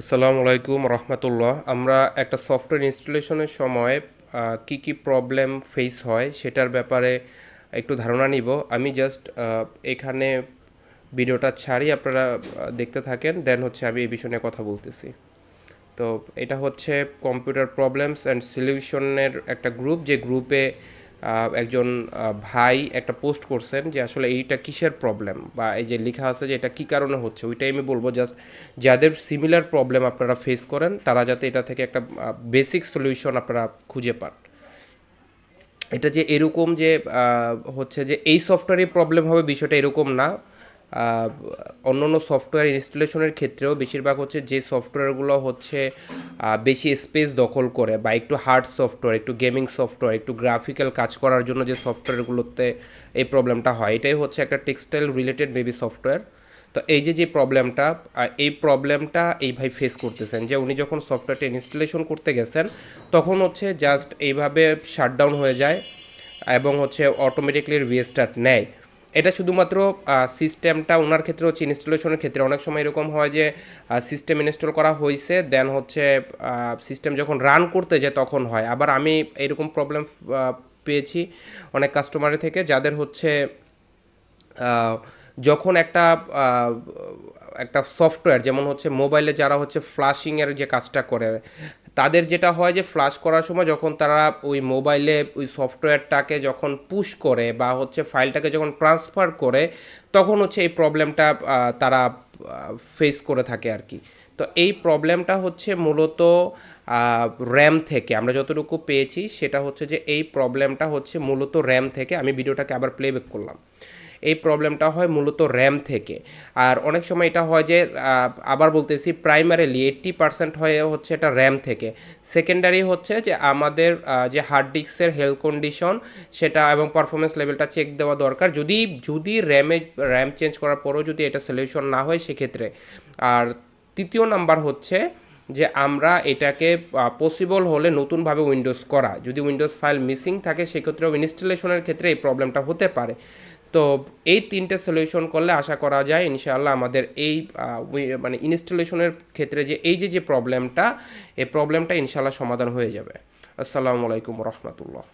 আসসালামু আলাইকুম রহমতুল্লাহ। আমরা একটা সফটওয়্যার ইনস্টলেশনের সময় কি কি প্রবলেম ফেস হয় সেটার ব্যাপারে একটু ধারণা নিব। আমি জাস্ট এখানে ভিডিওটা ছাড়ি, আপনারা দেখতে থাকেন দেন হচ্ছে আমি এই বিষয় কথা বলতেছি। তো এটা হচ্ছে কম্পিউটার প্রবলেমস অ্যান্ড সলিউশনের একটা গ্রুপ যে গ্রুপে একজন ভাই একটা পোস্ট করছেন যে আসলে এইটা কিসের প্রবলেম বা এই যে লেখা আছে যে এটা কী কারণে হচ্ছে? ওইটাই আমি বলব জাস্ট যাদের সিমিলার প্রবলেম আপনারা ফেস করেন, তারা যাতে এটা থেকে একটা বেসিক সলিউশন আপনারা খুঁজে পান। এটা যে এরকম যে হচ্ছে যে এই সফটওয়্যারে প্রবলেম হবে বিষয়টা এরকম না। অন্য অন্য সফটওয়্যার ইনস্টলেশনের ক্ষেত্রেও বেশিরভাগ হচ্ছে যে সফটওয়্যারগুলো হচ্ছে বেশি স্পেস দখল করে বা একটু হার্ড সফটওয়্যার একটু গেমিং সফটওয়্যার একটু গ্রাফিক্যাল কাজ করার জন্য যে সফটওয়্যারগুলোতে এই প্রবলেমটা হয়। এটাই হচ্ছে একটা টেক্সটাইল রিলেটেড মেবি সফটওয়্যার তো এই যে যে প্রবলেমটা এই প্রবলেমটা এই ভাই ফেস করতেছেন যে উনি যখন সফটওয়্যারটা ইনস্টলেশন করতে গেছেন, তখন হচ্ছে জাস্ট এইভাবে শাটডাউন হয়ে যায় এবং হচ্ছে অটোমেটিকলি রিস্টার্ট নেয়। এটা শুধুমাত্র সিস্টেমটা ওনার ক্ষেত্রে হচ্ছে ইনস্টলেশনের ক্ষেত্রে। অনেক সময় এরকম হয় যে সিস্টেম ইনস্টল করা হয়েছে দেন হচ্ছে সিস্টেম যখন রান করতে যায় তখন হয়। আবার আমি এরকম প্রবলেম পেয়েছি অনেক কাস্টমারের থেকে, যাদের হচ্ছে যখন একটা একটা সফটওয়্যার যেমন হচ্ছে মোবাইলে যারা হচ্ছে ফ্লাশিংয়ের যে কাজটা করে, তাদের যেটা হয় যে ফ্লাশ করার সময় যখন তারা ওই মোবাইলে ওই সফটওয়্যারটাকে যখন পুশ করে বা হচ্ছে ফাইলটাকে যখন ট্রান্সফার করে, তখন হচ্ছে এই প্রবলেমটা তারা ফেস করে থাকে আর কি। তো এই প্রবলেমটা হচ্ছে মূলত র্যাম থেকে। আমরা যতটুকু পেয়েছি, সেটা হচ্ছে যে এই প্রবলেমটা হচ্ছে মূলত র্যাম থেকে। আমি ভিডিওটাকে আবার প্লেব্যাক করলাম। এই প্রবলেমটা হয় মূলত র্যাম থেকে। আর অনেক সময় এটা হয় যে আবার বলতেছি প্রাইমারিলি এইট্টি পার্সেন্ট হয়ে হচ্ছে এটা র্যাম থেকে। সেকেন্ডারি হচ্ছে যে আমাদের যে হার্ড ডিস্কের হেলথ কন্ডিশন, সেটা এবং পারফরমেন্স লেভেলটা চেক দেওয়া দরকার। যদি যদি র্যামে, র্যাম চেঞ্জ করার পরেও যদি এটা সলিউশন না হয় সেক্ষেত্রে। আর তৃতীয় নাম্বার হচ্ছে যে আমরা এটাকে পসিবল হলে নতুনভাবে উইন্ডোজ করা। যদি উইন্ডোজ ফাইল মিসিং থাকে সেক্ষেত্রেও ইনস্টলেশনের ক্ষেত্রে এই প্রবলেমটা হতে পারে। তো এই তিনটে সলিউশন করলে আশা করা যায় ইনশাআল্লাহ আমাদের এই মানে ইনস্টলেশনের ক্ষেত্রে যে এই যে যে প্রবলেমটা এই প্রবলেমটা ইনশাআল্লাহ সমাধান হয়ে যাবে। আসসালামু আলাইকুম রহমতুল্লাহ।